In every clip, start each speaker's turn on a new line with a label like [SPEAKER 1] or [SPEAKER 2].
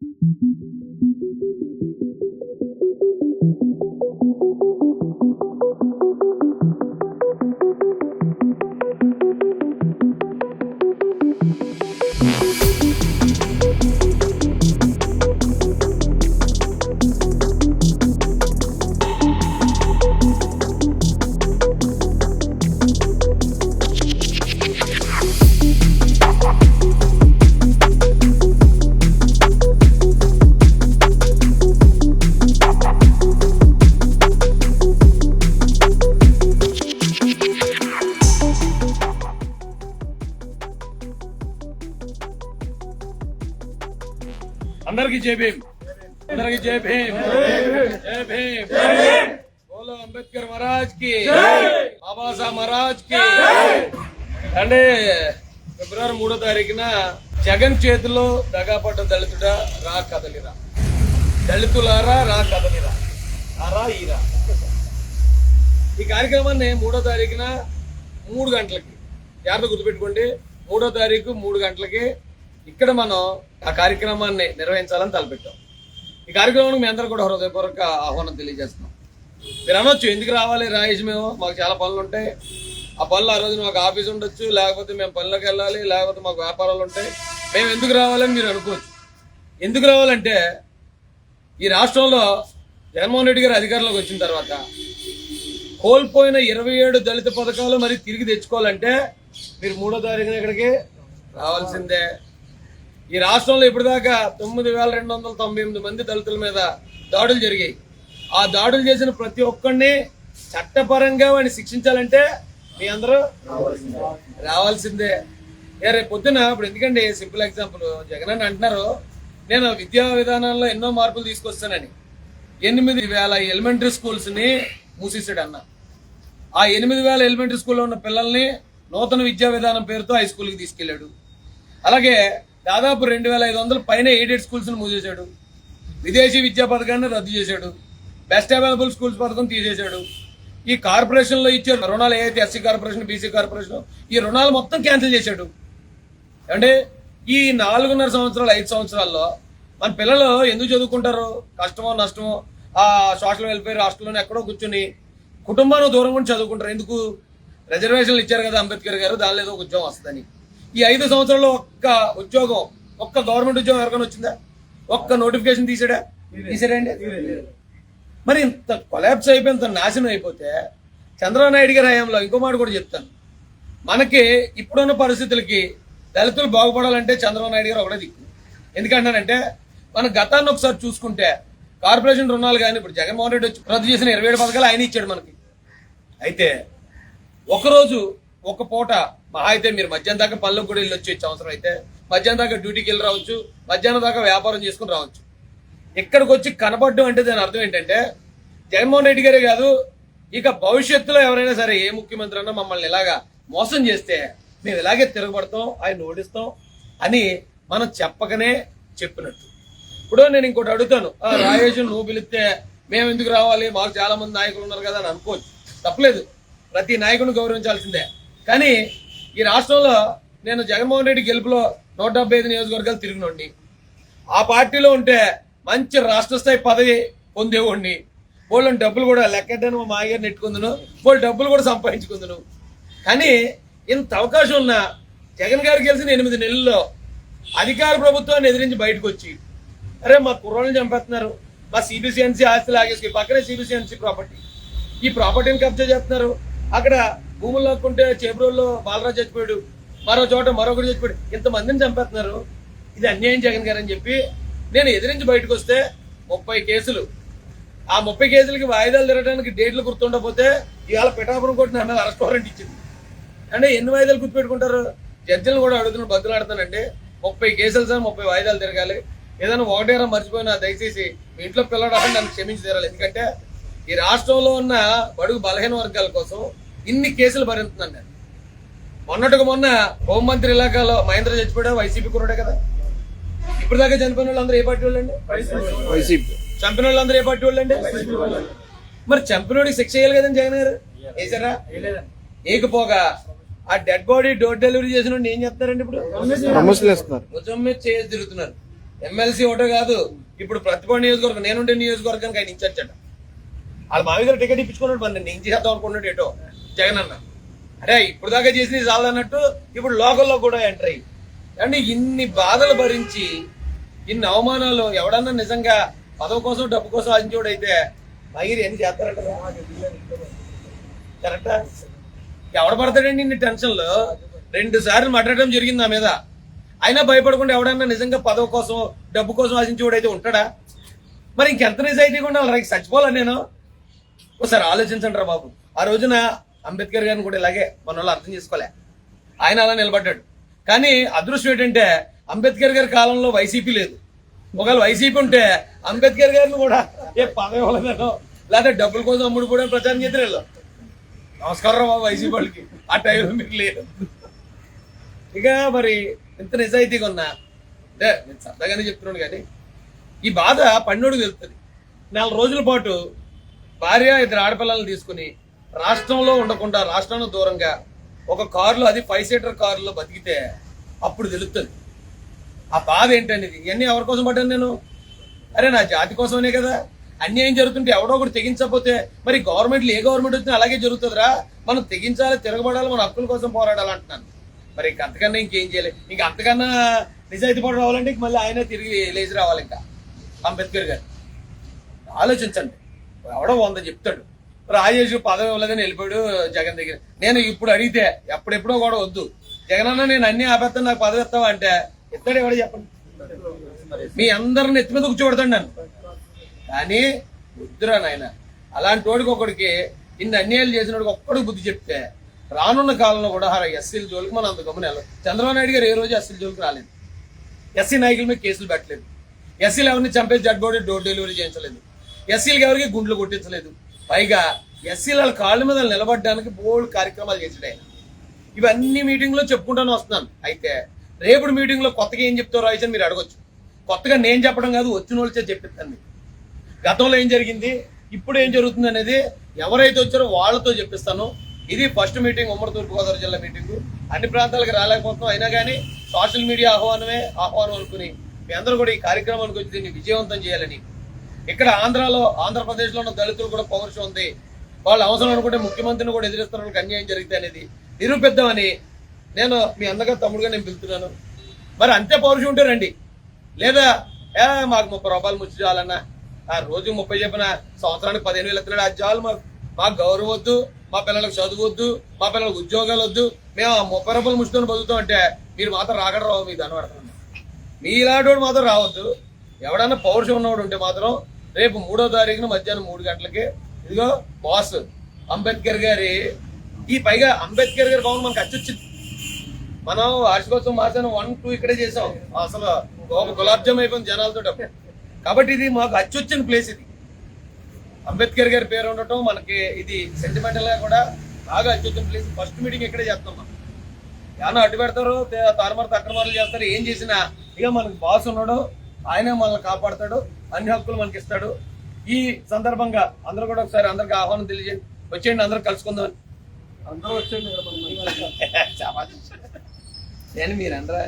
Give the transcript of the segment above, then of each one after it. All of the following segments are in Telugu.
[SPEAKER 1] Thank you. అందరికి జై భీమ్. అందరికి జై భీమ్. జై భీమ్. బోలో అంబేద్కర్ మహారాజ్కి బాబాసాహెబ్ మహారాజ్కి. అంటే ఫిబ్రవరి మూడో తారీఖున జగన్ చేతిలో దగాపడ్డ దళితుడా రా కదలిరా. దళితులారా రా కదలిరా. ఆరా ఈరా. ఈ కార్యక్రమాన్ని మూడో తారీఖున మూడు గంటలకి జాగ్రత్త గుర్తుపెట్టుకోండి. మూడో తారీఖు మూడు గంటలకి ఇక్కడ మనం ఆ కార్యక్రమాన్ని నిర్వహించాలని తలపెట్టాం. ఈ కార్యక్రమానికి మీ అందరూ కూడా హృదయపూర్వక ఆహ్వానం తెలియజేస్తున్నాం. మీరు అనొచ్చు ఎందుకు రావాలి రాయేష్ మేము? మాకు చాలా పనులు ఉంటాయి. ఆ పనులు ఆ రోజు మాకు ఆఫీస్ ఉండొచ్చు లేకపోతే మేము పనులకు వెళ్ళాలి లేకపోతే మాకు వ్యాపారాలు ఉంటాయి. మేము ఎందుకు రావాలని మీరు అనుకోవచ్చు ఎందుకు రావాలంటే ఈ రాష్ట్రంలో జగన్మోహన్ రెడ్డి గారు అధికారంలోకి వచ్చిన తర్వాత కోల్పోయిన ఇరవై ఏడు దళిత పథకాలు మరి తిరిగి తెచ్చుకోవాలంటే మీరు మూడో తారీఖున ఇక్కడికి రావాల్సిందే. ఈ రాష్ట్రంలో ఇప్పటిదాకా తొమ్మిది వేల రెండు వందల తొంభై ఎనిమిది మంది దళితుల మీద దాడులు జరిగాయి. ఆ దాడులు చేసిన ప్రతి ఒక్కరిని చట్టపరంగా వాడిని శిక్షించాలంటే మీ అందరూ రావాల్సిందే. రేపు పొద్దున ఇప్పుడు ఎందుకండి సింపుల్ ఎగ్జాంపుల్ జగన్ అని అంటున్నారు నేను విద్యా విధానంలో ఎన్నో మార్పులు తీసుకొస్తానని. ఎనిమిది వేల ఎలిమెంటరీ స్కూల్స్ని మూసేసాడు అన్న. ఆ ఎనిమిది వేల ఎలిమెంటరీ స్కూల్లో ఉన్న పిల్లల్ని నూతన విద్యా విధానం పేరుతో హై స్కూల్కి తీసుకెళ్ళాడు. అలాగే దాదాపు రెండు వేల ఐదు వందల పైన ఎయిడెడ్ స్కూల్స్ని మూసేశాడు విదేశీ విద్యా పథకాన్ని రద్దు చేశాడు. బెస్ట్ అవైలబుల్ స్కూల్స్ పథకం తీసేశాడు. ఈ కార్పొరేషన్లో ఇచ్చే రుణాలు ఏవైతే ఎస్సీ కార్పొరేషన్ బీసీ కార్పొరేషన్ ఈ రుణాలు మొత్తం క్యాన్సిల్ చేశాడు. అంటే ఈ నాలుగున్నర సంవత్సరాలు ఐదు సంవత్సరాల్లో మన పిల్లలు ఎందుకు చదువుకుంటారు? కష్టమో నష్టమో? ఆ సోషల్ వెల్ఫేర్ హాస్టల్లోనే ఎక్కడో కూర్చొని కుటుంబాన్ని దూరం ఉండి చదువుకుంటారు. ఎందుకు? రిజర్వేషన్లు ఇచ్చారు కదా అంబేద్కర్ గారు దానిలో ఏదో ఒక ఉద్యోగం వస్తుందని. ఈ ఐదు సంవత్సరాల్లో ఒక్క ఉద్యోగం ఒక్క గవర్నమెంట్ ఉద్యోగం ఎవరికైనా వచ్చిందా? ఒక్క నోటిఫికేషన్ తీసాడా? తీసాడండి మరి ఇంత కొలాప్స్ అయిపోయి ఇంత నాశనం అయిపోతే చంద్రబాబు నాయుడు గారి హయాంలో ఇంకో మాట కూడా చెప్తాను. మనకి ఇప్పుడున్న పరిస్థితులకి దళితులు బాగుపడాలంటే చంద్రబాబు నాయుడు గారు ఒకటే దిక్కు. ఎందుకంటానంటే మన గతాన్ని ఒకసారి చూసుకుంటే కార్పొరేషన్ రుణాలు కానీ ఇప్పుడు జగన్మోహన్ రెడ్డి వచ్చి రద్దు చేసిన ఇరవై ఏడు పథకాలు ఆయన ఇచ్చాడు మనకి. అయితే ఒకరోజు ఒక పూట మహా అయితే మీరు మధ్యాహ్నం దాకా పనులకు కూడా వెళ్ళి వచ్చి అవసరం అయితే. మధ్యాహ్నం దాకా డ్యూటీకి వెళ్ళి రావచ్చు. మధ్యాహ్నం దాకా వ్యాపారం చేసుకుని రావచ్చు. ఇక్కడికి వచ్చి కనపడడం అంటే దాని అర్థం ఏంటంటే జగన్మోహన్ రెడ్డి గారే కాదు ఇక భవిష్యత్తులో ఎవరైనా సరే ఏ ముఖ్యమంత్రి అన్నా మమ్మల్ని ఇలాగా మోసం చేస్తే మేము ఇలాగే తిరగబడతాం ఆయన ఓడిస్తాం అని మనం చెప్పకనే చెప్పినట్టు. ఇప్పుడు నేను ఇంకోటి అడుగుతాను. "ఆ, రాజేష్ నువ్వు పిలిస్తే మేము ఎందుకు రావాలి? మాకు చాలా మంది నాయకులు ఉన్నారు కదా అని అనుకోవచ్చు. తప్పలేదు. ప్రతి నాయకుడిని గౌరవించాల్సిందే. కానీ ఈ రాష్ట్రంలో నేను జగన్మోహన్ రెడ్డి గెలుపులో నూట డెబ్బై ఐదు నియోజకవర్గాలు తిరిగినోండి ఆ పార్టీలో ఉంటే మంచి రాష్ట్ర స్థాయి పదవి పొందేవాడిని. వాళ్ళని డబ్బులు కూడా లెక్కడ్డాను మా మాయగారు నెట్టుకుందును వాళ్ళు డబ్బులు కూడా సంపాదించుకుందును. కానీ ఇంత అవకాశం ఉన్న జగన్ గారు గెలిచిన ఎనిమిది నెలల్లో అధికార ప్రభుత్వాన్ని ఎదిరించి బయటకు వచ్చి అరే మా కుర్రోళ్ళని చంపేస్తున్నారు. మా సిబిసిఎన్సీ ఆస్తి లాగేసి పక్కనే సిబిసిఎన్సీ ప్రాపర్టీ ఈ ప్రాపర్టీని కబ్జా చేస్తున్నారు. అక్కడ భూములు లాక్కుంటే చేబ్రోల్లో బాలరాజు చచ్చిపోయాడు. మరో చోట మరొకటి చచ్చిపోయాడు. ఇంతమందిని చంపేస్తున్నారు. ఇది అన్యాయం జగన్ గారు అని చెప్పి నేను ఎదిరించి బయటకు వస్తే ముప్పై కేసులు. ఆ ముప్పై కేసులకి వాయిదాలు తిరగడానికి డేట్లు గుర్తుండకపోతే ఇవాళ పిఠాపురం కోర్టు నా మీద అరెస్ట్ వారెంట్ ఇచ్చింది. అంటే ఎన్ని వాయిదాలు గుర్తుపెట్టుకుంటారు? జడ్జిలను కూడా అడుగుతున్న బదులాడుతానంటే ముప్పై కేసులు సార్ ముప్పై వాయిదాలు తిరగాలి. ఏదైనా ఒకటేరా మర్చిపోయినా దయచేసి మీ ఇంట్లో పిల్లడాలని నన్ను క్షమించి తీరాలి. ఎందుకంటే ఈ రాష్ట్రంలో ఉన్న బడుగు బలహీన వర్గాల కోసం ఇన్ని కేసులు భరిస్తున్నాను నేను. మొన్నటికి మొన్న హోంమంత్రి ఇలాకాలో మహేంద్ర చచ్చిపోయాడు? వైసీపీ కురుడే కదా. ఇప్పుడు దాకా చనిపోయిన వాళ్ళందరూ ఏ పార్టీ వాళ్ళండి?
[SPEAKER 2] వైసీపీ.
[SPEAKER 1] చంపిన వాళ్ళందరూ ఏ పార్టీ వాళ్ళండి? మరి చంపినోడికి శిక్ష చేయాలి కదండి జగన్ గారు? వేసారా ఏకపోగా ఆ డెడ్ బాడీ డోర్ డెలివరీ చేసిన ఏం చేస్తున్నారండి ఇప్పుడు? మీద చేసి తిరుగుతున్నారు. ఎమ్మెల్సీ ఒకటే కాదు ఇప్పుడు ప్రతిభ నియోజకవర్గం నేనుండే నియోజకవర్గానికి ఆయన ఇన్ఛార్జ్ అట. వాళ్ళ మావి గారు టికెట్ ఇప్పించుకున్నాడు మరి నేను చేద్దాం అనుకున్నాడు ఏటో. జగన్ అన్న. అరే ఇప్పుడు దాకా చేసింది చాలన్నట్టు ఇప్పుడు లోకల్లో కూడా ఎంటర్ అయ్యి. అంటే ఇన్ని బాధలు భరించి ఇన్ని అవమానాలు ఎవడన్నా నిజంగా పదవి కోసం డబ్బు కోసం ఆశించోడైతే మగిరి ఎన్ని చేస్తారంట కరెక్టా ఎవడ పడతాడండి ఇన్ని టెన్షన్లు? రెండు సార్లు మాట్లాడడం జరిగింది నా మీద. అయినా భయపడకుండా ఎవడన్నా నిజంగా పదవి కోసం డబ్బు కోసం ఆశించేవాడైతే ఉంటాడా? మరి ఇంకెంత నిజాయితీగా ఉండాలి రైట్ చచ్చిపోవాలా నేను. ఒకసారి ఆలోచించండి రా బాబు. ఆ రోజున అంబేద్కర్ గారిని కూడా ఇలాగే మన వాళ్ళు అర్థం చేసుకోలే. ఆయన అలా నిలబడ్డాడు. కానీ అదృష్టం ఏంటంటే అంబేద్కర్ గారి కాలంలో వైసీపీ లేదు. ఒకవేళ వైసీపీ ఉంటే అంబేద్కర్ గారిని కూడా ఏ పదవి ఇవ్వలేదనో లేకపోతే డబ్బుల కోసం అమ్ముడు కూడా ప్రచారం చేద్దరు వీళ్ళు. నమస్కారం బాబు వైసీపీ వాళ్ళకి. ఆ టైంలో మీరు లేదు. ఇక మరి ఇంత నిజాయితీగా ఉన్నా అంటే నేను సరదాగానే చెప్తున్నాను కానీ ఈ బాధ పన్నోడు తెలుస్తుంది. నాలుగు రోజుల పాటు భార్య ఇద్దరు ఆడపిల్లల్ని తీసుకుని రాష్ట్రంలో ఉండకుండా రాష్ట్రానికి దూరంగా ఒక కారులో అది ఫైవ్ సీటర్ కారులో బతికితే అప్పుడు తెలుస్తుంది ఆ బాధ ఏంటనేది? ఇవన్నీ ఎవరి కోసం పడ్డాను నేను? అరే నా జాతి కోసమనే కదా. అన్యాయం జరుగుతుంటే ఎవడో ఒకటి తెగించకపోతే మరి గవర్నమెంట్లు ఏ గవర్నమెంట్ వచ్చినా అలాగే జరుగుతుందిరా. మనం తెగించాలి తిరగబడాలి మన హక్కుల కోసం పోరాడాలి అంటున్నాను మరి ఇంక అంతకన్నా ఇంకేం చేయాలి? ఇంక అంతకన్నా నిజాయితీ పడ రావాలంటే ఇంక మళ్ళీ ఆయన తిరిగి లేచి రావాలి ఇంకా. అంబేద్కర్ గారు. ఆలోచించండి. ఎవడో వంద చెప్తాడు. రాజేష్ పదవి ఇవ్వలేదని వెళ్ళిపోయాడు జగన్ దగ్గర. నేను ఇప్పుడు అడిగితే ఎప్పుడెప్పుడో కూడా వద్దు. జగన్ అన్న నేను అన్ని ఆపేస్తాను నాకు పదవి ఇస్తావా అంటే ఇస్తాడు ఎవడ చెప్పండి. మీ అందరిని ఎత్తి మీద కూర్చోబెడతాను నన్ను. కానీ వద్దురా నాయన. అలాంటి వాడికి ఒకడికి ఇన్ని అన్యాయాలు చేసిన వాడికి ఒక్కడికి బుద్ధి చెప్తే రానున్న కాలంలో కూడా హర ఎస్సీల జోలికి మనం అంత గమని చంద్రబాబు నాయుడు గారు ఏ రోజు ఎస్సీల జోలికి రాలేదు. ఎస్సీ నాయకుల మీద కేసులు పెట్టలేదు. ఎస్సీలు ఎవరిని చంపేసి జడ్ డోర్ డెలివరీ చేయించలేదు. ఎస్సీలకు ఎవరికి గుండ్లు కొట్టించలేదు. పైగా ఎస్సీల కాళ్ళ మీద నిలబడడానికి బోల్డ్ కార్యక్రమాలు చేసాడు ఆయన ఇవన్నీ మీటింగ్లో చెప్పుకుంటాను వస్తున్నాను. అయితే రేపటి మీటింగ్లో కొత్తగా ఏం చెప్తారో అయితే మీరు అడగొచ్చు. కొత్తగా నేను చెప్పడం కాదు వచ్చిన వాళ్ళచే చెప్పిస్తాను మీకు. గతంలో ఏం జరిగింది ఇప్పుడు ఏం జరుగుతుంది అనేది ఎవరైతే వచ్చారో వాళ్ళతో చెప్పిస్తాను. ఇది ఫస్ట్ మీటింగ్ ఉమ్మడి తూర్పుగోదావరి జిల్లా మీటింగ్. అన్ని ప్రాంతాలకు రాలేకపోతున్నాం. అయినా కానీ సోషల్ మీడియా ఆహ్వానమే ఆహ్వానం అనుకుని మీ అందరూ కూడా ఈ కార్యక్రమానికి వచ్చి దీన్ని విజయవంతం చేయాలని ఇక్కడ ఆంధ్రాలో ఆంధ్రప్రదేశ్లో ఉన్న దళితులు కూడా పౌరుషం ఉంది. వాళ్ళు అవసరం అనుకుంటే ముఖ్యమంత్రిని కూడా ఎదిరిస్తున్న అన్యాయం జరిగితే అనేది నిరూపిద్దామని నేను మీ అందగా తమ్ముడుగా నేను పిలుతున్నాను మరి అంతే పౌరుషం ఉంటే రండి. లేదా ఏ మాకు ముప్పై రూపాయలు ముచ్చి చాలన్నా ఆ రోజు ముప్పై చెప్పిన సంవత్సరానికి పదిహేను వేలు ఎత్తున్నాడు అది చాలు మాకు. మాకు గౌరవం వద్దు మా పిల్లలకు చదువు వద్దు మా పిల్లలకు ఉద్యోగాలు వద్దు మేము ఆ ముప్పై రూపాయలు ముచ్చుతో బతుకుతాం అంటే మీరు మాత్రం రాకడ రావు మీకు మీ మీలాంటి మాత్రం రావద్దు. ఎవడన్నా పౌరుషం ఉన్నవాడు ఉంటే మాత్రం రేపు మూడో తారీఖున మధ్యాహ్నం మూడు గంటలకి ఇదిగో బాస్ అంబేద్కర్ గారి ఈ పైగా అంబేద్కర్ గారి భవన్ మనకు అచ్చొచ్చింది. మనం వార్షికోత్సవం మార్చాను వన్ టూ ఇక్కడే చేసాం అసలు ఒక గులాబ్జామ్ అయిపోయింది జనాలతో కాబట్టి ఇది మాకు అచ్చొచ్చిన ప్లేస్ ఇది. అంబేద్కర్ గారి పేరు ఉండటం మనకి ఇది సెంటిమెంటల్గా కూడా బాగా అచ్చొచ్చిన ప్లేస్ ఫస్ట్ మీటింగ్ ఇక్కడే చేస్తాం మనం. ఏమన్నా అడ్డు పెడతారు తే- తారుమారు తక్రమారులు చేస్తారు ఏం చేసినా ఇక మనకు బాస్ ఉండడం ఆయనే మనల్ని కాపాడతాడు అన్ని హక్కులు మనకి ఇస్తాడు ఈ సందర్భంగా అందరూ కూడా ఒకసారి అందరికి ఆహ్వానం తెలియజేయండి వచ్చేయండి అందరూ కలుసుకుందాం
[SPEAKER 2] అందరూ వచ్చేయండి
[SPEAKER 1] నేను మీరు అందరా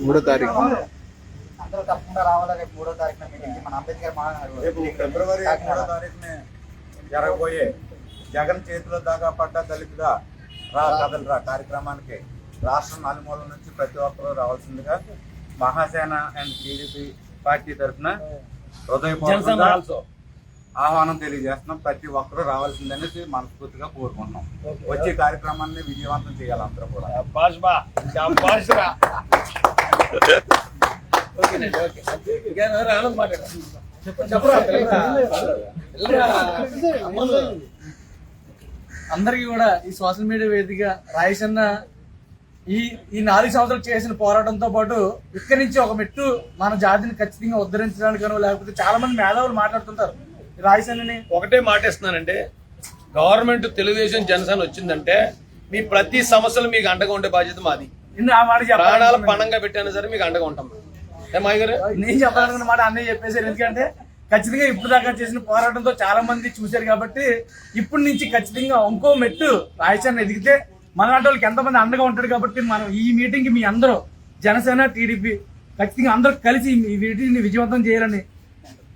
[SPEAKER 3] మూడో తారీఖు.
[SPEAKER 4] అందరూ తప్పకుండా రావాలా రేపు మూడో తారీఖున మీటింగ్ మన అంబేద్కర్ మహానగర్
[SPEAKER 2] రేపు ఫిబ్రవరి మూడో తారీఖున జరగబోయే జగన్ చేతిలో దాకా పడ్డ దళితుడా? రా కథలు రా కార్యక్రమానికి. రాష్ట్రం నలుమూలల నుంచి ప్రతి ఒక్కరూ రావాల్సిందిగా మహాసేన అండ్ టీడీపీ పార్టీ తరఫున హృదయపూర్వకంగా
[SPEAKER 1] ఆల్సో
[SPEAKER 2] ఆహ్వానం తెలియజేస్తున్నాం. ప్రతి ఒక్కరూ రావాల్సిందనేసి మనస్ఫూర్తిగా కోరుకుంటున్నాం. వచ్చే కార్యక్రమాన్ని విజయవంతం చేయాలి అందరూ కూడా.
[SPEAKER 5] అందరికీ కూడా ఈ సోషల్ మీడియా వేదిక రాయేష్ అన్న ఈ ఈ నాలుగు సంవత్సరాలు చేసిన పోరాటంతో పాటు ఇక్కడి నుంచి ఒక మెట్టు మన జాతిని ఖచ్చితంగా ఉద్ధరించడానికనో లేకపోతే చాలా మంది మేధావులు మాట్లాడుతుంటారు. అన్నని
[SPEAKER 1] ఒకటే మాట ఇస్తున్నానంటే గవర్నమెంట్ తెలుగుదేశం జనసేన వచ్చిందంటే మీ ప్రతి సమస్యలు మీకు అండగా ఉండే బాధ్యత మాది.
[SPEAKER 5] ఇన్ని ఆ మాట
[SPEAKER 1] ప్రాణాలు పణంగా పెట్టినా సరే మీకు అండగా ఉంటాం. గారు?
[SPEAKER 5] నేను చెప్పాలనుకున్న మాట అన్నయ్య చెప్పేశారు. ఎందుకంటే ఖచ్చితంగా ఇప్పుడు దాకా చేసిన పోరాటంతో చాలా మంది చూశారు కాబట్టి ఇప్పటి నుంచి ఖచ్చితంగా ఇంకో మెట్టు రాయచాన్ని ఎదిగితే మన వాళ్ళకి ఎంతమంది అండగా ఉంటాడు కాబట్టి మనం ఈ మీటింగ్కి మీ అందరూ జనసేన టీడీపీ ఖచ్చితంగా అందరూ కలిసి ఈ వీటిని విజయవంతం చేయాలని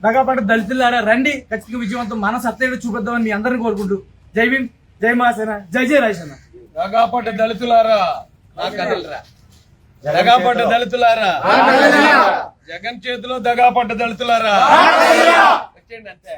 [SPEAKER 5] దగాపడ్డ దళితులారా రండి ఖచ్చితంగా విజయవంతం. మన సత్యడు చూపిద్దామని మీ అందరిని కోరుకుంటూ. జై భీమ్ జై మహాసేన జై జై రాజసేన
[SPEAKER 1] దగాపడ్డ దళితులారా దగాపడ్డ దళితులారా జగన్ చేతిలో దగాపడ్డ దళితులారా. వచ్చేయండి అంతే.